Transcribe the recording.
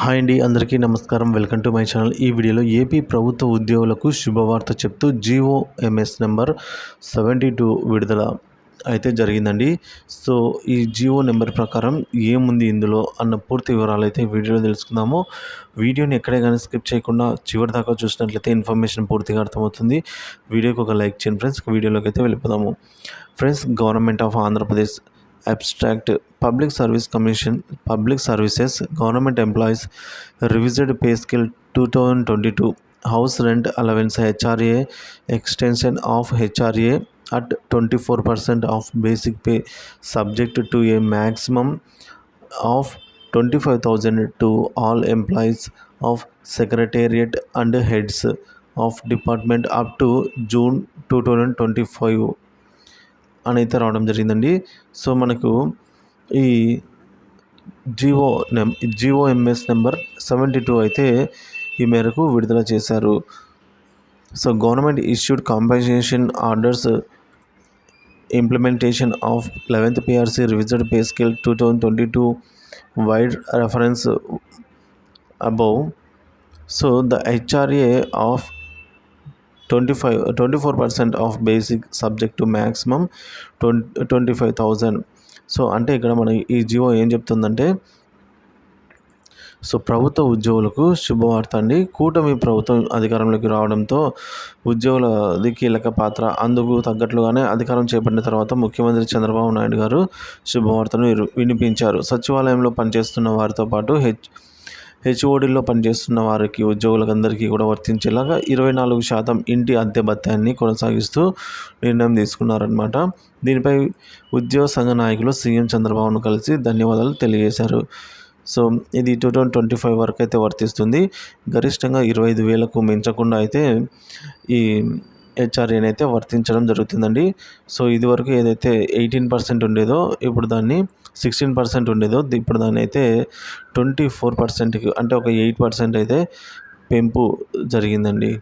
Hi అండి అందరికీ నమస్కారం. Welcome to my channel. ఈ వీడియోలో ఏపీ ప్రభుత్వ ఉద్యోగులకు శుభవార్త చెప్తూ G O M S number seventy two విడుదల అయితే జరిగిందండి. సో ఈ జియో నెంబర్ ప్రకారం ఏముంది ఇందులో అన్న పూర్తి వివరాలు అయితే వీడియోలో తెలుసుకుందాము. వీడియోని ఎక్కడే కానీ స్కిప్ చేయకుండా చివరి దాకా చూసినట్లయితే ఇన్ఫర్మేషన్ పూర్తిగా అర్థమవుతుంది. వీడియోకి ఒక లైక్ చేయండి ఫ్రెండ్స్. వీడియోలోకి అయితే వెళ్ళిపోదాము. Friends government of Andhra Pradesh abstract public service commission public services government employees revised pay scale 2022 house rent allowance hra extension of hra at 24% of basic pay subject to a maximum of 25000 to all employees of secretariat and heads of department up to june 2025 అని అయితే రావడం జరిగిందండి. So మనకు ఈ GO నెం G O M S number seventy two అయితే ఈ మేరకు విడుదల చేశారు. So government issued compensation orders implementation of eleventh P R C revised pay scale two thousand twenty two vide reference above. So the H R A of twenty five twenty four percent of basic subject to maximum twenty twenty five thousand so అంటే ఇక్కడ మన ఈ జియో ఏం చెప్తుందంటే so ప్రభుత్వ ఉద్యోగులకు శుభవార్త అండి. కూటమి ప్రభుత్వం అధికారంలోకి రావడంతో ఉద్యోగులది కీలక పాత్ర అందుకు తగ్గట్లుగానే అధికారం చేపట్టిన తర్వాత ముఖ్యమంత్రి చంద్రబాబు నాయుడు గారు శుభవార్తను వినిపించారు. సచివాలయంలో పనిచేస్తున్న వారితో పాటు హెచ్ హెచ్ఓడిలో పనిచేస్తున్న వారికి ఉద్యోగులందరికీ కూడా వర్తించేలాగా ఇరవై నాలుగు శాతం ఇంటి అద్దె భత్యాన్ని కొనసాగిస్తూ నిర్ణయం తీసుకున్నారనమాట దీనిపై ఉద్యోగ సంఘ నాయకులు సీఎం చంద్రబాబును కలిసి ధన్యవాదాలు తెలియజేశారు. సో ఇది టూ థౌజండ్ ట్వంటీ ఫైవ్ వరకు అయితే వర్తిస్తుంది. గరిష్టంగా ఇరవై ఐదు వేలకు మించకుండా అయితే ఈ హెచ్ఆర్ఏని అయితే వర్తించడం జరుగుతుందండి. సో ఇది వరకు ఏదైతే ఎయిటీన్ పర్సెంట్ ఉండేదో ఇప్పుడు దాన్ని సిక్స్టీన్ పర్సెంట్ ఉండేదో ఇప్పుడు దాన్ని అయితే ట్వంటీ ఫోర్ పర్సెంట్కి అంటే ఒక ఎయిట్ పర్సెంట్ అయితే పెంపు జరిగిందండి.